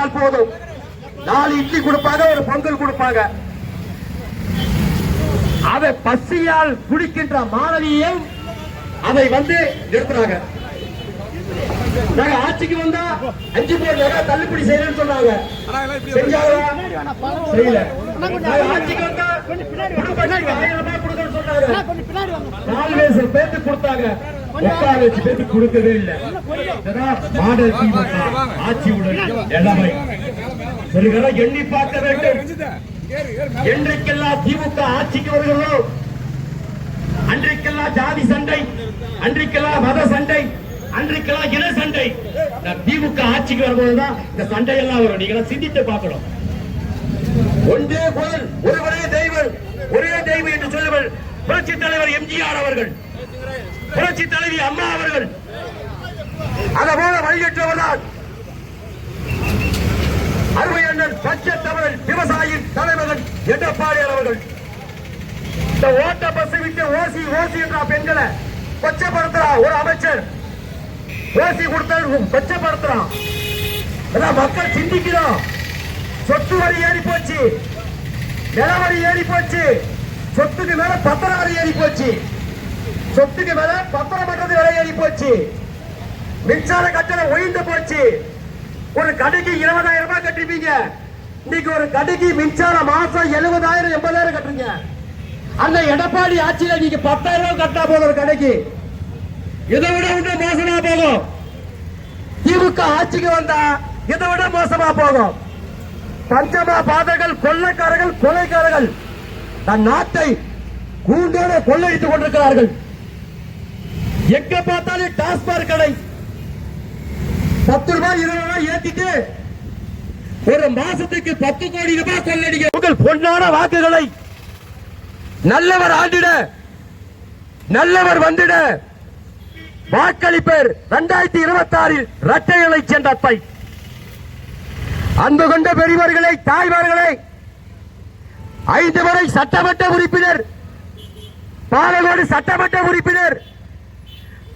கொடுத்தால் போதும். நாலு இட்லி கொடுப்பாங்க ஒரு பொங்கல் கொடுப்பாங்க. அதை பசியால் குடிக்கின்ற மாணவியும் அதை வந்து நிறுத்துறாங்க. நாங்க ஆட்சிக்கு வந்தா அஞ்சு பேர் நகை தள்ளுபடி செய்யறேன்னு சொன்னாங்க. செய்யல. நாங்க ஆட்சிக்கு வந்தா குடும்பத்துக்கு ஆயிரம் ரூபாய் கொடுக்கணும்னு சொன்னாங்க. நாலு வயசு பேருக்கு கொடுத்தாங்க. பேருக்கு கொடுக்கவே இல்லை. மாடல் ஆட்சியுடன் எண்ணி பார்க்க வேண்டும். என்றைக்கெல்லாம் திமுக ஆட்சிக்கு வருகிறதோ அன்றைக்கெல்லாம் ஜாதி சண்டை அன்றைக்கெல்லாம் மத சண்டை அன்றைக்கெல்லாம் இன சண்டை. திமுக ஆட்சிக்கு வரும்போதுதான் இந்த சண்டை எல்லாம் வரும். நீங்க சிந்தித்து பார்க்கணும். ஒன்றே கோயில் ஒருவரே தெய்வம் ஒரே தெய்வம் என்று சொல்லுவர் புரட்சி தலைவர் எம்ஜிஆர் அவர்கள். புரட்சி தலைவி அம்மா அவர்கள். அதை போல வழியற்றவர்தான் அருமை அண்ணன் பச்சை தமிழன் விவசாயியின் தலைவர்கள் எடப்பாடியார் அவர்கள். இந்த ஓட்ட பஸ் விட்டு ஓசி ஓசி என்ற பெண்களை கொச்சப்படுத்துறா ஒரு அமைச்சர். ஓசி கொடுத்தா கொச்சப்படுத்துறான். அதான் மக்கள் சிந்திக்கிறோம் சொத்து வரி ஏறி போச்சு. நிலவரி ஏறி போச்சு. சொத்துக்கு மேல பத்திர வரி ஏறி போச்சு. சொத்துக்கு மேல பத்திரம் பண்றது விலை ஏறி போச்சு. மின்சார கட்டணம் ஒழிந்து போச்சு. ஒரு கடைக்கு இருபதாயிரம் ரூபாய் கட்டிருப்பீங்க. இன்னைக்கு ஒரு கடைக்கு மின்சார மாசம் எழுபதாயிரம் எண்பதாயிரம் கட்டுறீங்க. அந்த எடப்பாடி ஆட்சியில நீங்க பத்தாயிரம் ரூபாய் கட்டா போதும் ஒரு கடைக்கு. இதை விட இன்னும் மோசமா போகும். திமுக ஆட்சிக்கு வந்தா இதை விட மோசமா போகும். பஞ்சமா பாதர்கள் கொள்ளைக்காரர்கள் கொலைக்காரர்கள். தன் நாட்டை கூண்டோட கொள்ளையடித்துக் கொண்டிருக்கிறார்கள். எங்க பார்த்தாலும் டாஸ்மாக் கடை. பத்து ரூபாய் இருபது ரூபாய் ஏத்திட்டு ஒரு மாசத்துக்கு பத்து கோடி ரூபாய் கொள்ளடிக்க உங்கள் பொன்னான வாக்குகளை நல்லவர் ஆண்டிட நல்லவர் வந்திட. வாக்களிப்பர் இரண்டாயிரத்தி இருபத்தி ஆறில் இரட்டைகளை பை அன்பு கொண்ட பெரியவர்களை தாய்மார்களை ஐந்து முறை சட்டமன்ற உறுப்பினர் பாலகோடு சட்டமன்ற உறுப்பினர்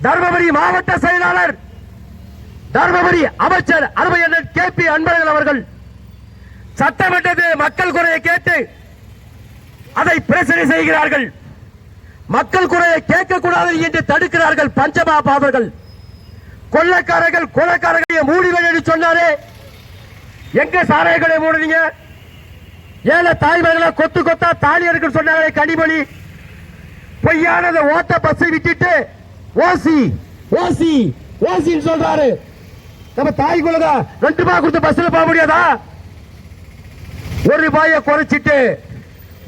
தர்மபுரி மாவட்ட செயலாளர் தர்மபுரி அமைச்சர் அருமையண்ணன் கே பி அன்பழகன் அவர்கள் சட்டமன்றத்தில் மக்கள் குறையை கேட்டு அதை பிரச்சனை செய்கிறார்கள். மக்கள் குறையை கேட்கக்கூடாது என்று தடுக்கிறார்கள் பஞ்சமா பாதர்கள் கொள்ளக்காரர்கள் கொலைக்காரர்களை மூடிவன் என்று சொன்னாரே. எங்க சாராயங்களை மூடுறீங்க? ஏழை தாய்மார்களை கொத்து கொத்தா தாலி இருக்குன்னு சொன்னாரே கனிமொழி. பொய்யானதை ஓட்ட பஸ்ஸை விட்டுட்டு ஓசி ஓசி ஓசின்னு சொல்றாரு. நம்ம தாய் குலதா ரெண்டு ரூபாய் கொடுத்து பஸ்ல போக முடியாதா? ஒரு ரூபாய குறைச்சிட்டு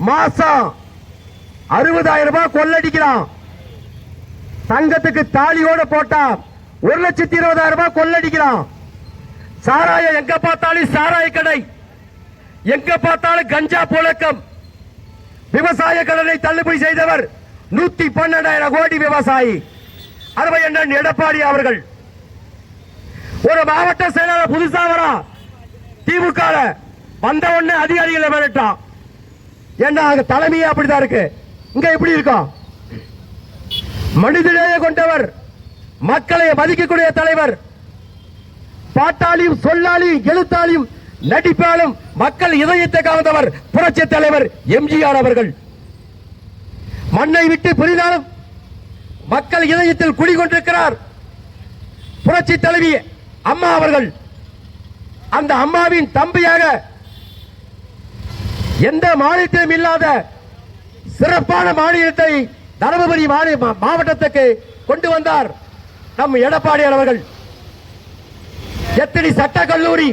மாசம் அறுபதாயிரம் ரூபாய் கொள்ளடிக்கிறான். தங்கத்துக்கு தாலியோட போட்டா ஒரு லட்சத்தி இருபதாயிரம் ரூபாய் கொள்ளடிக்கிறான். சாராயம் எங்க பார்த்தாலும் சாராய கடை. எங்க பார்த்தாலும் கஞ்சா புழக்கம். விவசாய கடனை தள்ளுபடி செய்தவர் நூத்தி பன்னெண்டாயிரம் கோடி விவசாயி. அறுவை அண்ணன் எடப்பாடி அவர்கள். ஒரு மாவட்ட செயலாளர் புதுசா வரா. திமுக வந்த உடனே அதிகாரிகளை மிரட்டான் ஏன்னா தலைமையே அப்படிதான் இருக்கு. இங்க எப்படி இருக்கும் மனிதநேய கொண்டவர் மக்களை மதிக்கக்கூடிய தலைவர். பாட்டாளியும் சொல்லாளியும் எழுத்தாளியும் நடிப்பாலும் மக்கள் இதயத்தை கவர்ந்தவர் புரட்சி தலைவர் எம்ஜிஆர் அவர்கள். மண்ணை விட்டு பிரிந்தாலும் மக்கள் இதயத்தில் குடிகொண்டிருக்கிறார். புரட்சி தலைவி அம்மா அவர்கள். அந்த அம்மாவின் தம்பியாக எந்த மாநிலத்திலும் இல்லாத சிறப்பான மாநிலத்தை தருமபுரி மாவட்டத்துக்கு கொண்டு வந்தார் நம் எடப்பாடியார் அவர்கள். எத்தனை சட்ட கல்லூரி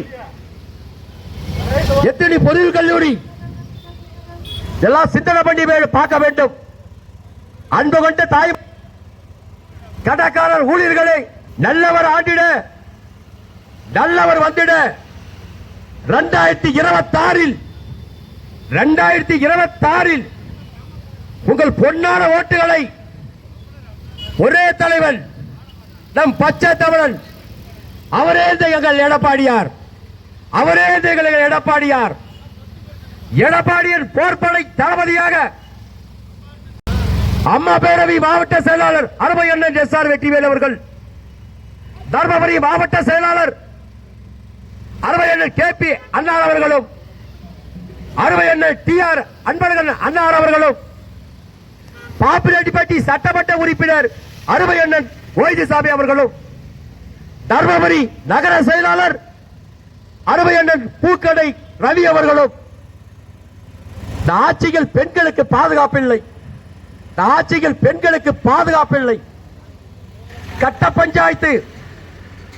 எத்தனை பொறியியல் கல்லூரி எல்லாம் சிந்தனை பண்ணி பார்க்க வேண்டும். அன்பு கொண்ட தாய் கடைக்காரர் ஊழியர்களை நல்லவர் ஆண்டிட நல்லவர் வந்திட. இரண்டாயிரத்தி இருபத்தாறில் இரண்டாயிரத்தி இருபத்தாறில் உங்கள் பொன்னான ஓட்டுகளை ஒரே தலைவன் நம் பச்சை தமிழன் அவரே எங்கள் எடப்பாடியார் அவரே எங்கள் எடப்பாடியார். எடப்பாடியின் போர்ப்படை தளபதியாக அம்மா பேரவை மாவட்ட செயலாளர் அருமை அண்ணன் எஸ் ஆர் வெற்றிவேல் அவர்கள். தர்மபுரி மாவட்ட செயலாளர் அறுவை எண்ணல் கே பி அண்ணார் அவர்களும் அறுவை எண்ணல் டி ஆர் அன்பழகன் அண்ணார் அவர்களும் பாப்பிரெட்டிப்பட்டி சட்டமன்ற உறுப்பினர் அறுவை எண்ணன் ஓய்திசாமி அவர்களும் தர்மபுரி நகர செயலாளர் அறுவை பூக்கடை ரவி அவர்களும். இந்த ஆட்சியில் பெண்களுக்கு பாதுகாப்பில்லை இல்லை. ஆட்சியில் பெண்களுக்கு பாதுகாப்பில்லை கட்ட பஞ்சாயத்து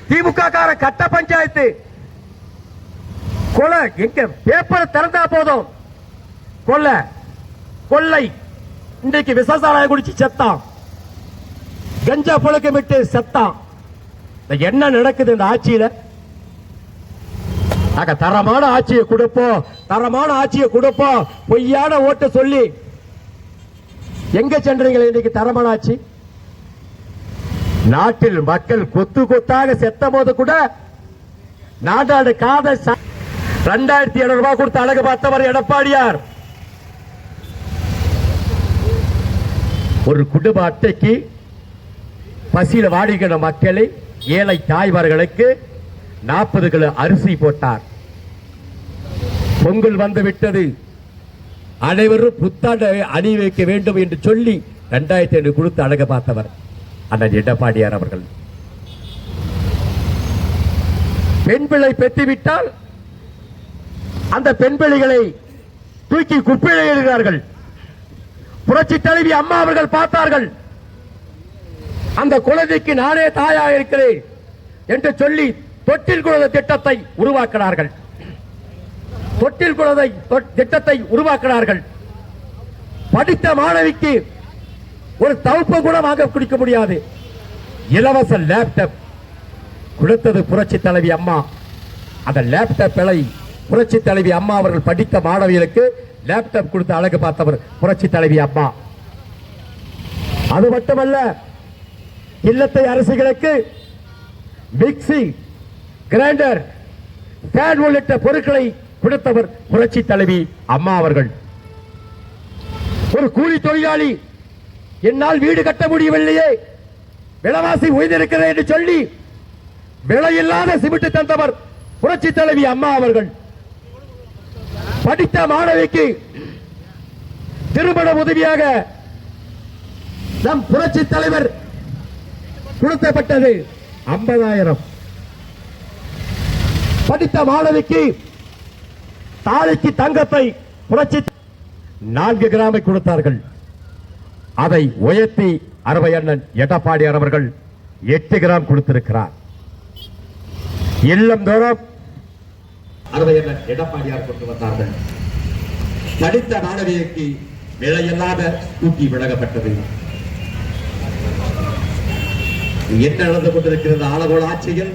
திமுக கார கட்ட பஞ்சாயத்து. கொலை எங்க பேப்பர் திறந்தா போதும். கொலை கொள்ளை. இன்றைக்கு விசசாராய குடிச்சு செத்தான். கஞ்சா புழக்கமிட்டு செத்தான். என்ன நடக்குது இந்த ஆட்சியில? நாங்க தரமான ஆட்சியை கொடுப்போம். தரமான ஆட்சியை கொடுப்போம். பொய்யான ஓட்டு சொல்லி எங்க சென்றீங்களே இன்னைக்கு தரமனாச்சு? நாட்டில் மக்கள் கொத்து கொத்தாக செத்த போது கூட நாடாடு காத ரெண்டாயிரத்தி எழுநூறு ரூபாய் கொடுத்து அழகு பார்த்தவர் எடப்பாடியார். ஒரு குடும்ப அட்டைக்கு பசியில் வாடுகிற மக்களை ஏழை தாய்மார்களுக்கு நாற்பது கிலோ அரிசி போட்டார். பொங்கல் வந்து விட்டது. அனைவரும் புத்தாண்டை அணி வைக்க வேண்டும் என்று சொல்லி ரெண்டாயிரத்தி ஐநூறு கொடுத்து அழக பார்த்தவர் அண்ணன் எடப்பாடியார் அவர்கள். பெண் பிள்ளை பெற்றுவிட்டால் அந்த பெண் பிள்ளைகளை தூக்கி குப்பையில் எழுகிறார்கள். புரட்சி தலைவி அம்மா அவர்கள் பார்த்தார்கள். அந்த குழந்தைக்கு நானே தாயாக இருக்கிறேன் என்று சொல்லி தொட்டில் குழந்தை திட்டத்தை உருவாக்கினார்கள். தொட்டில் குழந்தை திட்டத்தை உருவாக்கினார்கள். படித்த மாணவிக்கு ஒரு தவுப்பு கூட வாங்க குடிக்க முடியாது. இலவச லேப்டாப் கொடுத்தது புரட்சி தலைவி அம்மா. அந்த லேப்டாப் விலை புரட்சி தலைவி அம்மா அவர்கள் படித்த மாணவிகளுக்கு லேப்டாப் கொடுத்து அழகு பார்த்தவர் புரட்சி தலைவி அம்மா. அது மட்டுமல்ல இல்லத்தை அரசுகளுக்கு மிக்சி கிரைண்டர் ஃபேன் உள்ளிட்ட பொருட்களை கொடுத்தவர் புரட்சி தலைவி அம்மா அவர்கள். ஒரு கூலி தொழிலாளி என்னால் வீடு கட்ட முடியவில்லையே. விலைவாசி உயர்ந்திருக்கிறது என்று சொல்லி விலையில்லாத சிமிட்டு தந்தவர் புரட்சி தலைவி அம்மா அவர்கள். படித்த மாணவிக்கு திருமண உதவியாக நம் புரட்சி தலைவர் கொடுக்கப்பட்டது ஐம்பதாயிரம். படித்த மாணவிக்கு தாலிக்கு தங்கத்தை புரட்சி நான்கு கிராமை கொடுத்தார்கள். அதை உயர்த்தி அறுவை அண்ணன் எடப்பாடியார் அவர்கள் எட்டு கிராம் கொடுத்திருக்கிறார். இல்லம் தோறும் அறுவை அண்ணன் எடப்பாடியார் கொண்டு வந்தார்கள். படித்த மாணவியருக்கு விலையில்லாத தூக்கி விலகப்பட்டது. என்ன நடந்து கொண்டிருக்கிறது? ஆலகோல ஆட்சியில்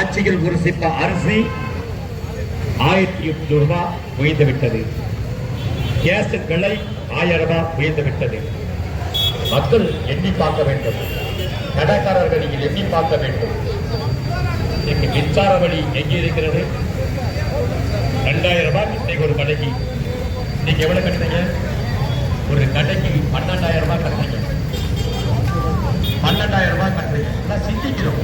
ஆட்சியில் ஒரு சிப்ப அரிசி ஆயிரத்தி எட்நூறு ரூபாய் உயர்ந்து விட்டது கேஸின் விலை ஆயிரம் ரூபாய் உயர்ந்து விட்டது மக்கள் எண்ணி பார்க்க வேண்டும். கடைக்காரர்கள் நீங்கள் எண்ணி பார்க்க வேண்டும். இன்னைக்கு மின்சார வழி எங்கே இருக்கிறது? ரெண்டாயிரம் ரூபாய் இன்னைக்கு ஒரு கடைக்கு. நீங்க எவ்வளவு கட்டுறீங்க? ஒரு கடைக்கு பன்னெண்டாயிரம் ரூபாய் கட்டுறீங்க. பன்னெண்டாயிரம் ரூபாய் கட்டுறீங்க. சிந்திக்கிறோம்.